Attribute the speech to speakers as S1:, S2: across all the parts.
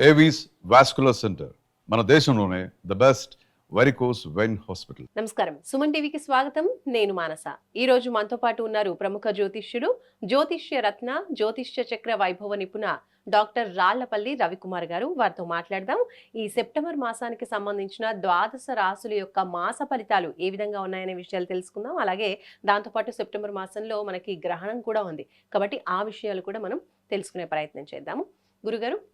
S1: Avis vascular centre మన దేశంలోనే the best varicose vein hospital
S2: నమస్కారం. సుమన్ టీవీకి స్వాగతం. నేను మానస. ఈ రోజు మనతో పాటు ఉన్నారు ప్రముఖ జ్యోతిష్యుడు జ్యోతిష్య రత్న జ్యోతిష్య చక్ర వైభవ నిపుణ డాక్టర్ రాళ్ళపల్లి రవికుమార్ గారు. వారితో మాట్లాడదాం. ఈ సెప్టెంబర్ మాసానికి సంబంధించిన ద్వాదశ రాసుల యొక్క మాస ఫలితాలు ఏ విధంగా ఉన్నాయనే విషయాలు తెలుసుకుందాం. అలాగే దాంతోపాటు సెప్టెంబర్ మాసంలో మనకి గ్రహణం కూడా ఉంది. కాబట్టి ఆ విషయాలు కూడా మనం తెలుసుకునే ప్రయత్నం చేద్దాము. గురుగారు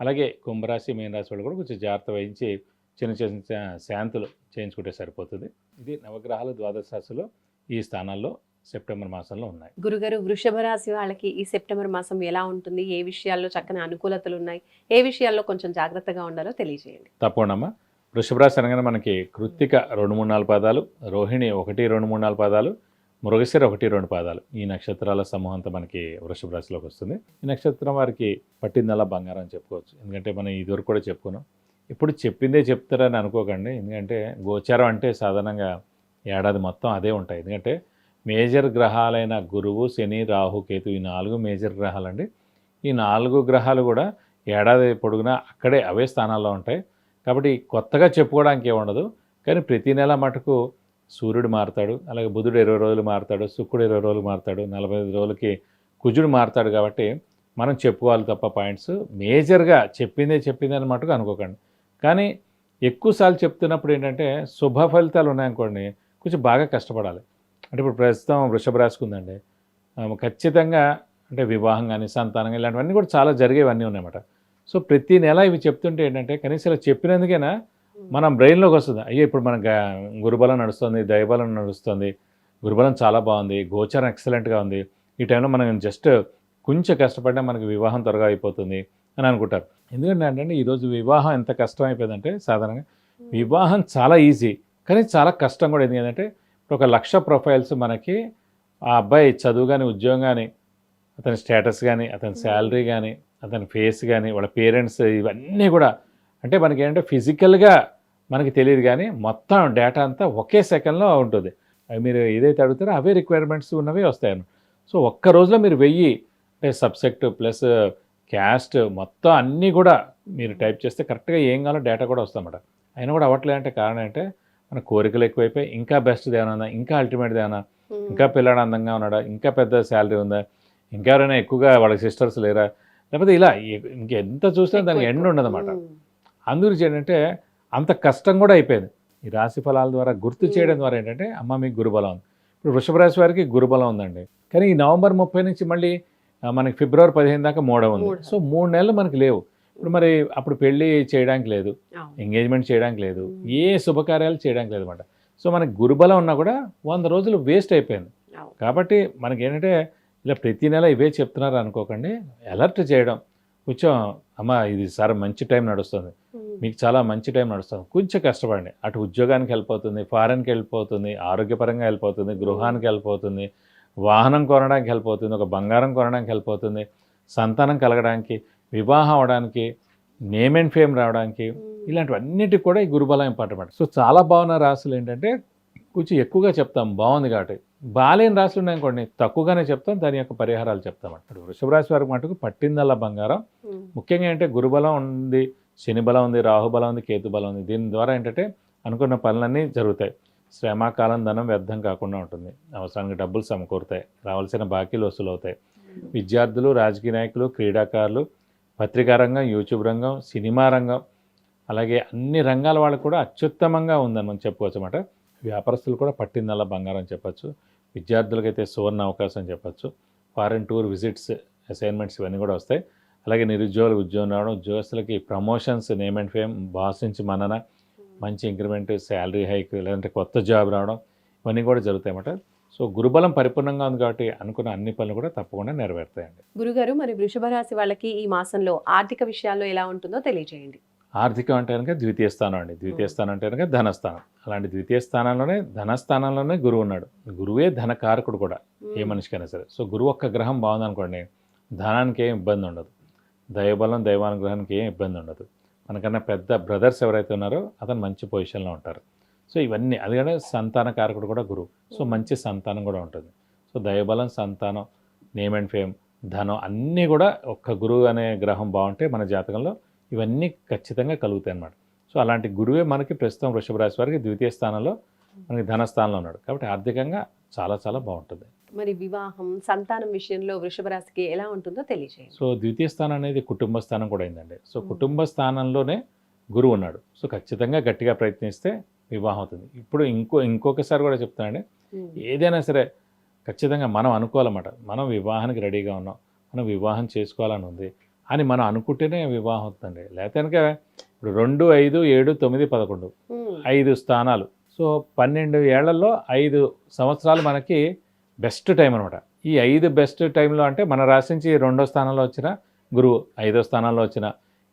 S3: అలాగే కుంభరాశి మీనరాశి వాళ్ళు కూడా కొంచెం జాగ్రత్త వహించి చిన్న చిన్న శాంతులు చేయించుకుంటే సరిపోతుంది. ఇది నవగ్రహాలు ద్వాదశ రాశిలో ఈ స్థానాల్లో సెప్టెంబర్ మాసంలో ఉన్నాయి.
S2: గురుగారు వృషభ రాశి వాళ్ళకి ఈ సెప్టెంబర్ మాసం ఎలా ఉంటుంది? ఏ విషయాల్లో చక్కని అనుకూలతలు ఉన్నాయి? ఏ విషయాల్లో కొంచెం జాగ్రత్తగా ఉండాలో తెలియజేయండి.
S3: తప్పకుండా వృషభ రాశి అనగానే మనకి కృత్తిక రెండు మూడు నాలుగు పాదాలు రోహిణి ఒకటి రెండు మూడు నాలుగు పాదాలు మృగశిర ఒకటి రెండు పాదాలు. ఈ నక్షత్రాల సమూహంతో మనకి వృషభ రాశిలోకి వస్తుంది. ఈ నక్షత్రం వారికి పట్టిందల్లా బంగారం అని చెప్పుకోవచ్చు. ఎందుకంటే మనం ఇదివరకు కూడా చెప్పుకున్నాం. ఇప్పుడు చెప్పిందే చెప్తారని అనుకోకండి. ఎందుకంటే గోచారం అంటే సాధారణంగా ఏడాది మొత్తం అదే ఉంటాయి. ఎందుకంటే మేజర్ గ్రహాలైన గురువు శని రాహు కేతు ఈ నాలుగు మేజర్ గ్రహాలండి. ఈ నాలుగు గ్రహాలు కూడా ఏడాది పొడుగునా అక్కడే అవే స్థానాల్లో ఉంటాయి. కాబట్టి కొత్తగా చెప్పుకోవడానికి ఏముండదు. కానీ ప్రతి నెల మటుకు సూర్యుడు మారుతాడు అలాగే బుధుడు ఇరవై రోజులు మారుతాడు శుక్రుడు ఇరవై రోజులు మారుతాడు నలభై ఐదు రోజులకి కుజుడు మారుతాడు కాబట్టి మనం చెప్పుకోవాలి తప్ప పాయింట్స్ మేజర్గా చెప్పిందే చెప్పిందే అని మటుకు అనుకోకండి. కానీ ఎక్కువసార్లు చెప్తున్నప్పుడు ఏంటంటే శుభ ఫలితాలు ఉన్నాయనుకోండి కొంచెం బాగా కష్టపడాలి. అంటే ఇప్పుడు ప్రస్తుతం వృషభ రాసుకుందండి ఉందండి. ఖచ్చితంగా అంటే వివాహం కానీ సంతానం కానీ ఇలాంటివన్నీ కూడా చాలా జరిగేవన్నీ ఉన్నాయన్నమాట. సో ప్రతి నెల ఇవి చెప్తుంటే ఏంటంటే కనీసం ఇలా చెప్పినందుకైనా మనం బ్రెయిన్లోకి వస్తుంది. అయ్యో ఇప్పుడు మన గురుబలం నడుస్తుంది దైవబలం నడుస్తుంది. గురుబలం చాలా బాగుంది గోచరం ఎక్సలెంట్గా ఉంది. ఈ టైంలో మనం జస్ట్ కొంచెం కష్టపడినా మనకి వివాహం త్వరగా అయిపోతుంది అని అనుకుంటారు. ఎందుకంటే అంటే ఈరోజు వివాహం ఎంత కష్టం అయిపోయిందంటే సాధారణంగా వివాహం చాలా ఈజీ కానీ చాలా కష్టం కూడా. ఎందుకంటే ఇప్పుడు ఒక లక్ష ప్రొఫైల్స్ మనకి ఆ అబ్బాయి చదువు కానీ ఉద్యోగం కానీ అతని స్టేటస్ కానీ అతని శాలరీ కానీ అతని ఫేస్ కానీ వాళ్ళ పేరెంట్స్ ఇవన్నీ కూడా. అంటే మనకి ఏంటంటే ఫిజికల్గా మనకి తెలియదు కానీ మొత్తం డేటా అంతా ఒకే సెకండ్లో ఉంటుంది. అవి మీరు ఏదైతే అడుగుతారో అవే రిక్వైర్మెంట్స్ ఉన్నవే వస్తాయి సో ఒక్క రోజులో మీరు వెయ్యి అంటే సబ్సెక్ట్ ప్లస్ క్యాస్ట్ మొత్తం అన్నీ కూడా మీరు టైప్ చేస్తే కరెక్ట్గా ఏం కావాలో డేటా కూడా వస్తామన్నమాట అయినా కూడా అవ్వట్లే అంటే కారణం ఏంటంటే మన కోరికలు ఎక్కువైపోయి ఇంకా బెస్ట్ ఉందా? ఇంకా అల్టిమేట్ ఏమైనా? ఇంకా పిల్లాడు అందంగా ఉన్నాడా? ఇంకా పెద్ద శాలరీ ఉందా? ఇంకా ఎవరైనా ఎక్కువగా వాళ్ళ సిస్టర్స్ లేరా? లేకపోతే ఇలా ఇంకెంత చూసినా దానికి ఎండ్ ఉండదన్నమాట. అందుగురించి ఏంటంటే అంత కష్టం కూడా అయిపోయింది. ఈ రాశి ఫలాల ద్వారా గుర్తు చేయడం ద్వారా ఏంటంటే అమ్మ మీకు గురుబలం ఉంది. ఇప్పుడు వృషభ రాశి వారికి గురుబలం ఉందండి. కానీ ఈ నవంబర్ ముప్పై నుంచి మళ్ళీ మనకి ఫిబ్రవరి పదిహేను దాకా మూడవ ఉంది. సో మూడు నెలలు మనకి లేవు. ఇప్పుడు మరి అప్పుడు పెళ్ళి చేయడానికి లేదు. ఎంగేజ్మెంట్ చేయడానికి లేదు. ఏ శుభకార్యాలు చేయడానికి లేదు అనమాట సో మనకి గురుబలం ఉన్నా కూడా వంద రోజులు వేస్ట్ అయిపోయింది. కాబట్టి మనకి ఏంటంటే ఇలా ప్రతి నెల ఇవే చెప్తున్నారు అనుకోకండి. అలర్ట్ చేయడం. కొంచెం అమ్మ ఇది సార్ మంచి టైం నడుస్తుంది. మీకు చాలా మంచి టైం నడుస్తుంది కొంచెం కష్టపడండి. అటు ఉద్యోగానికి వెళ్ళిపోతుంది ఫారెన్కి వెళ్ళిపోతుంది ఆరోగ్యపరంగా వెళ్ళిపోతుంది గృహానికి వెళ్ళిపోతుంది వాహనం కొనడానికి వెళ్ళిపోతుంది ఒక బంగారం కొనడానికి వెళ్ళిపోతుంది సంతానం కలగడానికి వివాహం అవడానికి నేమ్ అండ్ ఫేమ్ రావడానికి
S2: ఉమ్.
S3: ఇలాంటివన్నిటికి కూడా ఈ గురుబలం ఇంపార్టెంట్ సో చాలా బాగున్న రాసులు ఏంటంటే కొంచెం ఎక్కువగా చెప్తాం బాగుంది కాబట్టి. బాలేని రాసులు ఉన్నాయనుకోండి తక్కువగానే చెప్తాం దాని యొక్క పరిహారాలు చెప్తాం. అన్నమాట వృషభ రాశి వారికి మటుకు పట్టిందల్లా బంగారం.
S2: ఉమ్.
S3: ముఖ్యంగా ఏంటంటే గురుబలం ఉంది శని బలం ఉంది రాహుబలం ఉంది కేతు బలం ఉంది. దీని ద్వారా ఏంటంటే అనుకున్న పనులన్నీ జరుగుతాయి. శ్రమ కాలం ధనం వ్యర్థం కాకుండా ఉంటుంది. అవసరానికి డబ్బులు సమకూరుతాయి. రావాల్సిన బాకీలు వసూలు అవుతాయి విద్యార్థులు రాజకీయ నాయకులు క్రీడాకారులు పత్రికా రంగం యూట్యూబ్ రంగం సినిమా రంగం అలాగే అన్ని రంగాల వాళ్ళు కూడా అత్యుత్తమంగా ఉందని మనం చెప్పుకోవచ్చు అనమాట వ్యాపారస్తులు కూడా పట్టిందల్లా బంగారం చెప్పచ్చు. విద్యార్థులకైతే సువర్ణ అవకాశం చెప్పచ్చు. ఫారెన్ టూర్ విజిట్స్ అసైన్మెంట్స్ ఇవన్నీ కూడా వస్తాయి. అలాగే నిరుద్యోగులు ఉద్యోగం రావడం ఉద్యోగస్తులకి promotions name and fame boss నుంచి మనన మంచి ఇంక్రిమెంట్ శాలరీ హైక్ లేదంటే కొత్త జాబ్ రావడం ఇవన్నీ కూడా జరుగుతాయి అన్నమాట. సో గురుబలం పరిపూర్ణంగా ఉంది కాబట్టి అనుకున్న అన్ని పనులు కూడా తప్పకుండా నెరవేరుతాయండి.
S2: గురుగారు మరి వృషభ రాశి వాళ్ళకి ఈ మాసంలో ఆర్థిక విషయాల్లో ఎలా ఉంటుందో తెలియజేయండి.
S3: ఆర్థికం అంటే కనుక ద్వితీయ స్థానం అండి. ద్వితీయ స్థానం అంటే కనుక ధనస్థానం. అలాంటి ద్వితీయ స్థానంలోనే ధనస్థానంలోనే గురువు ఉన్నాడు. గురువే ధనకారకుడు కూడా ఏ మనిషికైనా సరే. సో గురువు ఒక్క గ్రహం బాగుందనుకోండి ధనానికి ఏం ఇబ్బంది ఉండదు దైవబలం దైవానుగ్రహానికి ఏం ఇబ్బంది ఉండదు. మనకన్నా పెద్ద బ్రదర్స్ ఎవరైతే ఉన్నారో అతను మంచి పొజిషన్లో ఉంటారు. సో ఇవన్నీ అది సంతాన కారకుడు కూడా గురువు. సో మంచి సంతానం కూడా ఉంటుంది. సో దైవబలం సంతానం నేమ్ అండ్ ఫేమ్ ధనం అన్నీ కూడా ఒక్క గురువు అనే గ్రహం బాగుంటే మన జాతకంలో ఇవన్నీ ఖచ్చితంగా కలుగుతాయి అన్నమాట. సో అలాంటి గురువే మనకి ప్రస్తుతం వృషభ రాశి వారికి ద్వితీయ స్థానంలో మనకి ధనస్థానంలో ఉన్నాడు. కాబట్టి ఆర్థికంగా చాలా చాలా బాగుంటుంది.
S2: మరి వివాహం సంతానం విషయంలో వృషభ రాశికి ఎలా ఉంటుందో తెలియజేయండి
S3: సో ద్వితీయ స్థానం అనేది కుటుంబ స్థానం కూడా అయిందండి. సో. కుటుంబ స్థానంలోనే గురువు ఉన్నాడు. సో ఖచ్చితంగా గట్టిగా ప్రయత్నిస్తే వివాహం అవుతుంది. ఇప్పుడు ఇంకో ఇంకొకసారి కూడా చెప్తానండి. ఏదైనా సరే ఖచ్చితంగా మనం అనుకోవాలన్నమాట. మనం వివాహానికి రెడీగా ఉన్నాం. మనం వివాహం చేసుకోవాలని ఉంది అని మనం అనుకుంటేనే వివాహం అవుతుందండి. లేకపోతే కనుక ఇప్పుడు రెండు ఐదు ఏడు తొమ్మిది పదకొండు. ఐదు స్థానాలు. సో పన్నెండు ఏళ్ళలో ఐదు సంవత్సరాలు మనకి బెస్ట్ టైం అనమాట ఈ ఐదు బెస్ట్ టైంలో అంటే మన రాశి నుంచి రెండో స్థానంలో వచ్చిన గురువు ఐదో స్థానంలో వచ్చిన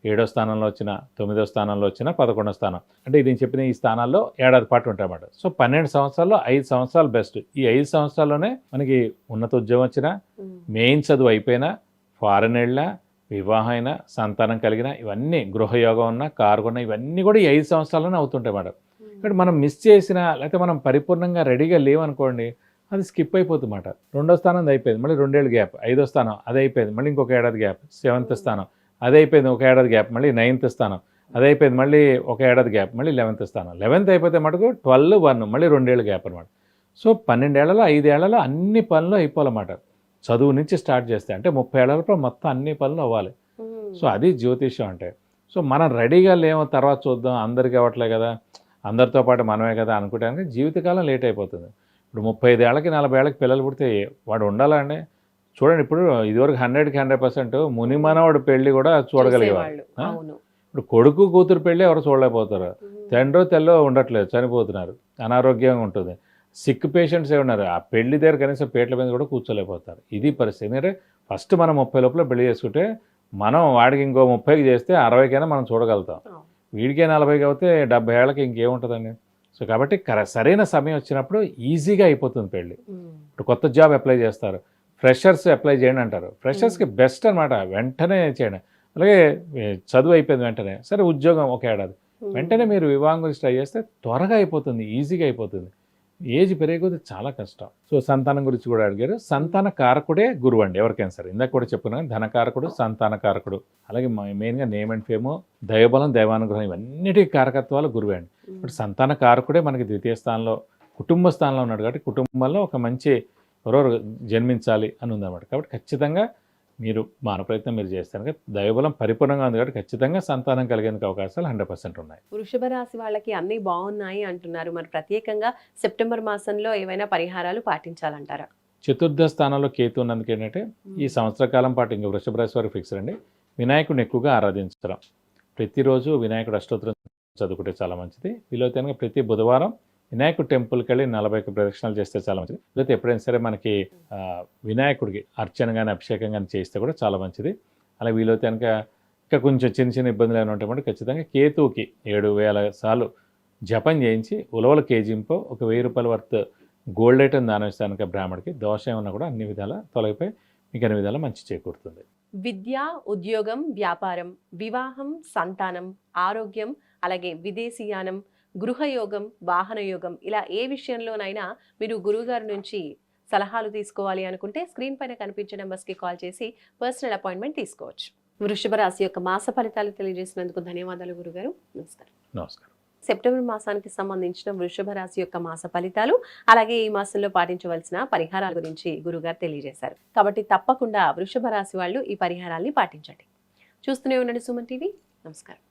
S3: ఏడో స్థానంలో వచ్చిన తొమ్మిదో స్థానంలో వచ్చిన పదకొండో స్థానం. అంటే ఇది నేను చెప్పిన ఈ స్థానాల్లో ఏడాది పాటు ఉంటాయన్నమాట. సో పన్నెండు సంవత్సరాల్లో ఐదు సంవత్సరాలు బెస్ట్. ఈ ఐదు సంవత్సరాల్లోనే మనకి ఉన్నత ఉద్యోగం వచ్చినా. మెయిన్ చదువు అయిపోయినా ఫారెన్ వెళ్ళినా వివాహం అయినా సంతానం కలిగిన ఇవన్నీ గృహయోగం ఉన్నా కారు కొన్నా ఇవన్నీ కూడా ఈ ఐదు సంవత్సరాల్లోనే అవుతుంటాయి మేడం ఇక్కడ మనం మిస్ చేసిన లేకపోతే మనం పరిపూర్ణంగా రెడీగా లేవనుకోండి అది స్కిప్ అయిపోతుందన్నమాట. రెండో స్థానం అది అయిపోయింది. మళ్ళీ రెండేళ్ళు గ్యాప్ ఐదో స్థానం అది అయిపోయింది. మళ్ళీ ఇంకొక ఏడాది గ్యాప్ సెవెంత్ స్థానం అది అయిపోయింది. ఒక ఏడాది గ్యాప్ మళ్ళీ నైన్త్ స్థానం అది అయిపోయింది. మళ్ళీ ఒక ఏడాది గ్యాప్ మళ్ళీ లెవెన్త్ స్థానం. లెవెన్త్ అయిపోతే మటుకు ట్వెల్వ్ వన్ మళ్ళీ రెండేళ్ళు గ్యాప్ అనమాట సో పన్నెండేళ్ళలో ఐదేళ్ళలో అన్ని పనులు అయిపోవాలన్నమాట. చదువు నుంచి స్టార్ట్ చేస్తే అంటే ముప్పై ఏళ్ళలో మొత్తం అన్ని పనులు అవ్వాలి. సో అది జ్యోతిష్యం అంటే. సో మనం రెడీగా లేమో తర్వాత చూద్దాం అందరికీ అవ్వట్లే కదా అందరితో పాటు మనమే కదా అనుకోవడానికి జీవితకాలం లేట్ అయిపోతుంది. ఇప్పుడు ముప్పై ఐదు ఏళ్ళకి నలభై ఏళ్ళకి పిల్లలు పుడితే వాడు ఉండాలండి చూడండి ఇప్పుడు ఇదివరకు హండ్రెడ్కి హండ్రెడ్ పర్సెంట్ మునిమనవాడు పెళ్ళి కూడా?
S2: అవును.
S3: ఇప్పుడు కొడుకు కూతురు పెళ్ళి ఎవరు చూడలేకపోతారు. తండ్రో తెల్లో ఉండట్లేదు చనిపోతున్నారు అనారోగ్యంగా ఉంటుంది. సిక్ పేషెంట్స్ ఉన్నారు ఆ పెళ్ళి దగ్గర కనీసం పేట్ల మీద కూడా కూర్చోలేకపోతారు. ఇది పరిస్థితి. ఎందుకంటే ఫస్ట్ మనం ముప్పై లోపల పెళ్ళి చేసుకుంటే మనం వాడికి ఇంకో ముప్పైకి చేస్తే అరవైకైనా మనం చూడగలుగుతాం. వీడికే నలభైకి అవుతే డెబ్బై ఏళ్ళకి ఇంకేముంటుందండి? సో కాబట్టి కర సరైన సమయం వచ్చినప్పుడు ఈజీగా అయిపోతుంది పెళ్ళి. ఇప్పుడు కొత్త జాబ్ అప్లై చేస్తారు. ఫ్రెషర్స్ అప్లై చేయండి అంటారు. ఫ్రెషర్స్కి బెస్ట్ అనమాట వెంటనే చేయండి. అలాగే చదువు అయిపోయింది వెంటనే. సరే ఉద్యోగం ఒక ఏడాది. వెంటనే మీరు వివాహం గురించి ట్రై చేస్తే త్వరగా అయిపోతుంది ఈజీగా అయిపోతుంది. ఏజ్ పెరిగే కొద్దీ చాలా కష్టం. సో సంతానం గురించి కూడా అడిగారు. సంతాన కారకుడే గురువు అండి ఎవరికైనా సరే. ఇందాక కూడా చెప్పుకున్నాను ధనకారకుడు సంతాన కారకుడు. అలాగే మెయిన్గా నేమ్ అండ్ ఫేము దైవబలం దైవానుగ్రహం ఇవన్నిటి కారకత్వాలు గురువే అండి. ఇప్పుడు సంతాన కారకుడే మనకి ద్వితీయ స్థానంలో కుటుంబ స్థానంలో ఉన్నాడు కాబట్టి కుటుంబంలో ఒక మంచి ఎవరెవరు జన్మించాలి అని ఉందన్నమాట. కాబట్టి ఖచ్చితంగా మీరు మాన ప్రయత్నం మీరు చేస్తారు దైవబలం పరిపూర్ణంగా ఉంది కాబట్టి ఖచ్చితంగా సంతానం కలిగేందుకు అవకాశాలు హండ్రెడ్ పర్సెంట్ ఉన్నాయి.
S2: వృషభ రాశి వాళ్ళకి అన్ని బాగున్నాయి అంటున్నారు. మరి ప్రత్యేకంగా సెప్టెంబర్ మాసంలో ఏవైనా పరిహారాలు పాటించాలంటారా?
S3: చతుర్థ స్థానంలో కేతు ఉన్నందుకు ఏంటంటే ఈ సంవత్సర కాలం పాటు ఇంకా వృషభ రాశి వారికి ఫిక్స్ అండి వినాయకుడిని ఎక్కువగా ఆరాధించడం. ప్రతిరోజు వినాయకుడు అష్టోత్తరం చదువుకుంటే చాలా మంచిది. వీలైతే ప్రతి బుధవారం వినాయకుడు టెంపుల్కి వెళ్ళి నలభై ఒక్క ప్రదక్షిణాలు చేస్తే చాలా మంచిది. లేకపోతే ఎప్పుడైనా సరే మనకి వినాయకుడికి అర్చన కానీ అభిషేకం కానీ చేస్తే కూడా చాలా మంచిది. అలా వీలైతే కనుక ఇంకా కొంచెం చిన్న చిన్న ఇబ్బందులు ఏమైనా ఉంటాయి ఖచ్చితంగా కేతువుకి ఏడు వేల సార్లు జపం చేయించి ఉలవల కేజీంపో ఒక వెయ్యి రూపాయల వర్త్ గోల్డ్ ఐటమ్ దానం బ్రాహ్మణ్కి దోషం బ్రాహ్మడికి ఏమన్నా కూడా అన్ని విధాల తొలగిపోయి మీకు అన్ని విధాలా మంచి చేకూరుతుంది.
S2: విద్య ఉద్యోగం వ్యాపారం వివాహం సంతానం ఆరోగ్యం అలాగే విదేశీయానం గృహయోగం వాహనయోగం ఇలా ఏ విషయంలోనైనా మీరు గురువుగారి నుంచి సలహాలు తీసుకోవాలి అనుకుంటే స్క్రీన్ పైన కనిపించే నెంబర్స్కి కాల్ చేసి పర్సనల్ అపాయింట్మెంట్ తీసుకోవచ్చు. వృషభ రాశి యొక్క మాస ఫలితాలు తెలియజేసినందుకు ధన్యవాదాలు గురుగారు. నమస్కారం.
S3: నమస్కారం.
S2: సెప్టెంబర్ మాసానికి సంబంధించిన వృషభ రాశి యొక్క మాస ఫలితాలు అలాగే ఈ మాసంలో పాటించవలసిన పరిహారాల గురించి గురుగారు తెలియజేశారు. కాబట్టి తప్పకుండా వృషభ రాశి వాళ్ళు ఈ పరిహారాల్ని పాటించండి. చూస్తూనే ఉండండి సుమన్ టీవీ. నమస్కారం.